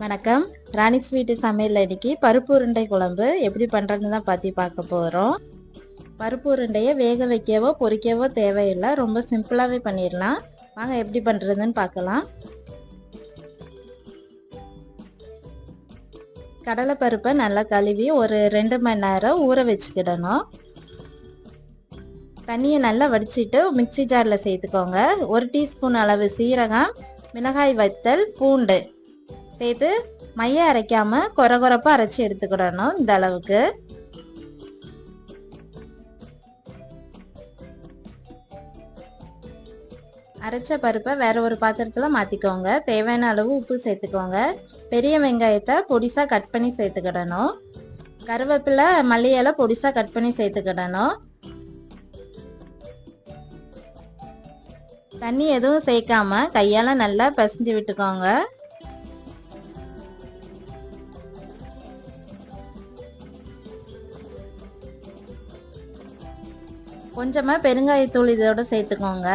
வணக்கம். ராணி ஸ்வீட்டு சமையல் அன்னைக்கு பருப்பு உருண்டை குழம்பு எப்படி பண்ணுறதுன்னு தான் பற்றி பார்க்க போகிறோம் பருப்பு உருண்டையை வேக வைக்கவோ பொரிக்கவோ தேவையில்லை. ரொம்ப சிம்பிளாகவே பண்ணிடலாம். வாங்க எப்படி பண்ணுறதுன்னு பார்க்கலாம். கடலைப்பருப்பை நல்லா கழுவி ஒரு ரெண்டு மணி நேரம் ஊற வச்சுக்கிடணும். தண்ணியை நல்லா வடிச்சிட்டு மிக்சி ஜாரில் சேர்த்துக்கோங்க. ஒரு டீஸ்பூன் அளவு சீரகம் மிளகாய் வத்தல் பூண்டு. சேர்த்து மைய அரைக்காம குறை குறைப்பா அரைச்சி எடுத்துக்கிடணும் இந்த அளவுக்கு. அரைச்ச பருப்பை வேற ஒரு பாத்திரத்துல மாத்திக்கோங்க. தேவையான அளவு உப்பு சேர்த்துக்கோங்க. பெரிய வெங்காயத்தை பொடிசா கட் பண்ணி சேர்த்துக்கிடணும். கருவேப்பிலை மல்லி இலை பொடிசா கட் பண்ணி சேர்த்துக்கிடணும். தண்ணி எதுவும் சேர்க்காம கையால நல்லா பிசைஞ்சு விட்டுக்கோங்க. கொஞ்சமாக பெருங்காயத்தூள் இதோட சேர்த்துக்கோங்க.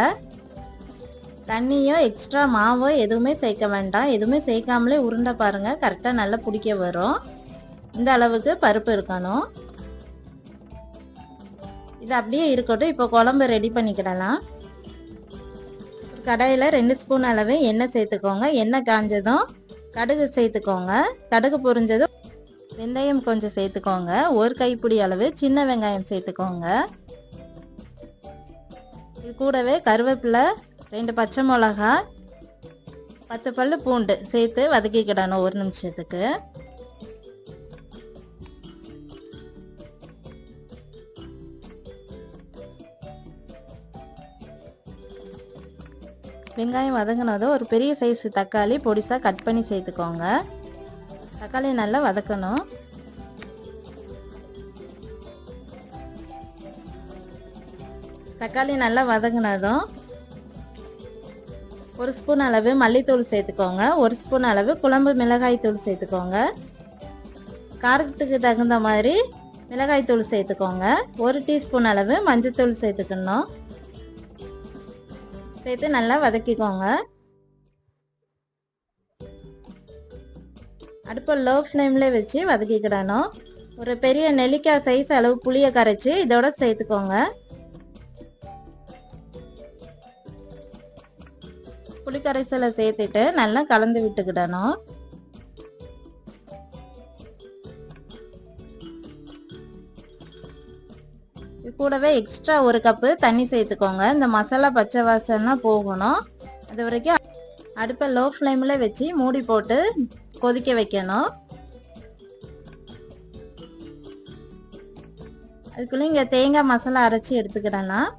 தண்ணியோ எக்ஸ்ட்ரா மாவோ எதுவுமே சேர்க்க வேண்டாம். எதுவுமே சேர்க்காமலே உருண்டை பாருங்கள் கரெக்டாக நல்லா பிடிக்க வரும். இந்த அளவுக்கு பருப்பு இருக்கணும். இது அப்படியே இருக்கட்டும். இப்போ குழம்பு ரெடி பண்ணிக்கிடலாம். ஒரு கடாயில் ரெண்டு ஸ்பூன் அளவு எண்ணெய் சேர்த்துக்கோங்க. எண்ணெய் காஞ்சதும் கடுகு சேர்த்துக்கோங்க. கடுகு பொரிஞ்சதும் வெந்தயம் கொஞ்சம் சேர்த்துக்கோங்க. ஒரு கைப்பிடி அளவு சின்ன வெங்காயம் சேர்த்துக்கோங்க. இது கூடவே கருவேப்பிலை ரெண்டு பச்சை மிளகா பத்து பல்லு பூண்டு சேர்த்து வதக்கிக்கிடணும் ஒரு நிமிஷத்துக்கு. வெங்காயம் வதங்கினதும் ஒரு பெரிய சைஸ் தக்காளி பொடிசாக கட் பண்ணி சேர்த்துக்கோங்க. தக்காளி நல்லா வதக்கணும். தக்காளி நல்லா வதங்கினதும் ஒரு ஸ்பூன் அளவு மல்லித்தூள் சேர்த்துக்கோங்க. ஒரு ஸ்பூன் அளவு குழம்பு மிளகாய் தூள் சேர்த்துக்கோங்க. காரத்துக்கு தகுந்த மாதிரி மிளகாய் தூள் சேர்த்துக்கோங்க. ஒரு டீஸ்பூன் அளவு மஞ்சத்தூள் சேர்த்துக்கணும். சேர்த்து நல்லா வதக்கிக்கோங்க. அடுப்பை லோ ஃப்ளேமில் வச்சு வதக்கிக்கிடணும். ஒரு பெரிய நெல்லிக்காய் சைஸ் அளவு புளியை கரைச்சி இதோட சேர்த்துக்கோங்க. புளிக்கரைசலை சேர்த்துட்டு நல்லா கலந்து விட்டுக்கிடணும். இது கூடவே எக்ஸ்ட்ரா ஒரு கப்பு தண்ணி சேர்த்துக்கோங்க. இந்த மசாலா பச்சை வாசம்லாம் போகணும். அது வரைக்கும் அடுப்பை லோ ஃப்ளேமில் வச்சு மூடி போட்டு கொதிக்க வைக்கணும். அதுக்குள்ளே இங்கே தேங்காய் மசாலா அரைச்சி எடுத்துக்கிடலாம்.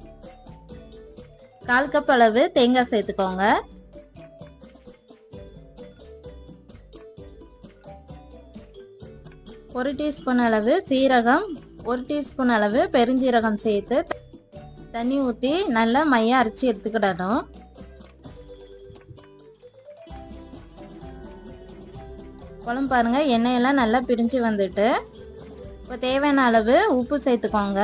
கால் கப் அளவு தேங்காய் சேர்த்துக்கோங்க. ஒரு டீஸ்பூன் அளவு சீரகம் ஒரு டீஸ்பூன் அளவு பெருஞ்சீரகம் சேர்த்து தண்ணி ஊற்றி நல்லா மையம் அரைச்சி எடுத்துக்கிடணும். குழம்பு பாருங்க எண்ணெயெல்லாம் நல்லா பிரிஞ்சு வந்துட்டு. இப்போ தேவையான அளவு உப்பு சேர்த்துக்கோங்க.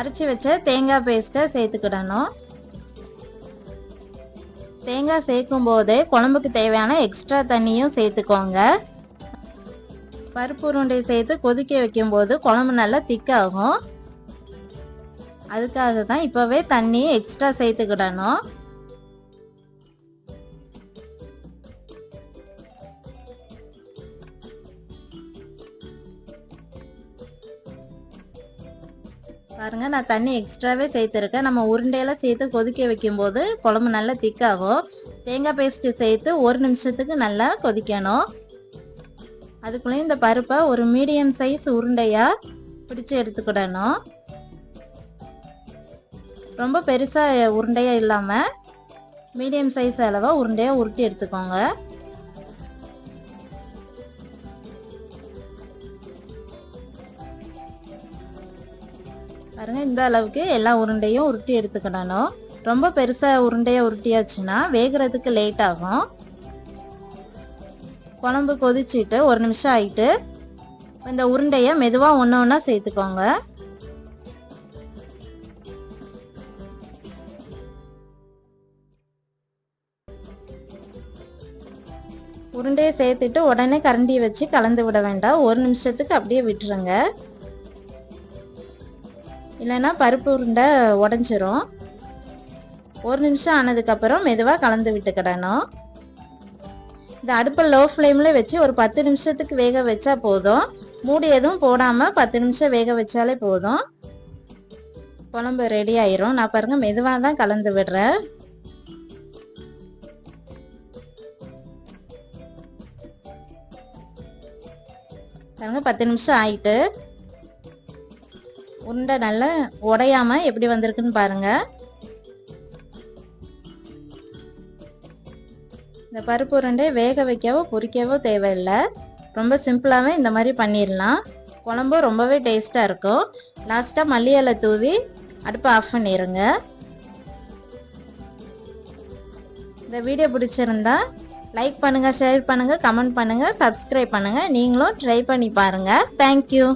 அரைச்சி வச்ச தேங்காய் பேஸ்ட்டை சேர்த்துக்கிடணும். தேங்காய் சேர்க்கும் போதே குழம்புக்கு தேவையான எக்ஸ்ட்ரா தண்ணியும் சேர்த்துக்கோங்க. பருப்பு உருண்டை சேர்த்து கொதிக்க வைக்கும் போது குழம்பு நல்லா திக்காகும். அதுக்காக தான் இப்போவே தண்ணி எக்ஸ்ட்ரா சேர்த்துக்கிடணும். பாருங்க நான் தண்ணி எக்ஸ்ட்ராவே சேர்த்துருக்கேன். நம்ம உருண்டையெல்லாம் சேர்த்து கொதிக்க வைக்கும்போது குழம்பு நல்லா திக்காகும். தேங்காய் பேஸ்ட்டு சேர்த்து ஒரு நிமிஷத்துக்கு நல்லா கொதிக்கணும். அதுக்குள்ளேயும் இந்த பருப்பை ஒரு மீடியம் சைஸ் உருண்டையாக பிடிச்சு எடுத்துக்கிடணும். ரொம்ப பெருசாக உருண்டையாக இல்லாமல் மீடியம் சைஸ் அளவாக உருண்டையாக உருட்டி எடுத்துக்கோங்க. பாருங்க இந்த அளவுக்கு எல்லா உருண்டையும் உருட்டி எடுத்துக்கிடணும். ரொம்ப பெருசா உருண்டையா உருட்டியாச்சுன்னா வேகிறதுக்கு லேட் ஆகும். குழம்பு கொதிச்சுட்டு ஒரு நிமிஷம் ஆயிட்டு இந்த உருண்டையை மெதுவாக ஒன்று ஒன்றா சேர்த்துக்கோங்க. உருண்டையை சேர்த்துட்டு உடனே கரண்டியை வச்சு கலந்து விட வேண்டாம். ஒரு நிமிஷத்துக்கு அப்படியே விட்டுருங்க. இல்லைன்னா பருப்பு உருண்டை உடஞ்சிரும். ஒரு நிமிஷம் ஆனதுக்கப்புறம் மெதுவாக கலந்து விட்டுக்கிடணும். இந்த அடுப்பை லோ ஃப்ளேமில் வச்சு ஒரு பத்து நிமிஷத்துக்கு வேக வச்சா போதும். மூடி எதுவும் போடாமல் பத்து நிமிஷம் வேக வச்சாலே போதும். குழம்பு ரெடி ஆயிரும். நான் பாருங்க மெதுவாக தான் கலந்து விடுறேன். பாருங்க பத்து நிமிஷம் ஆயிட்டு. உருண்டை நல்லா உடையாம எப்படி வந்திருக்குன்னு பாருங்க. இந்த பருப்பு உருண்டை வேக வைக்கவோ பொரிக்கவோ தேவையில்லை. ரொம்ப சிம்பிளாகவே இந்த மாதிரி பண்ணிடலாம். குழம்பும் ரொம்பவே டேஸ்ட்டாக இருக்கும். லாஸ்ட்டாக மல்லி இலை தூவி அடுப்பை ஆஃப் பண்ணிடுங்க இந்த வீடியோ பிடிச்சிருந்தா லைக் பண்ணுங்கள் ஷேர் பண்ணுங்கள் கமெண்ட் பண்ணுங்கள் சப்ஸ்கிரைப் பண்ணுங்கள் நீங்களும் ட்ரை பண்ணி பாருங்கள் தேங்க்யூ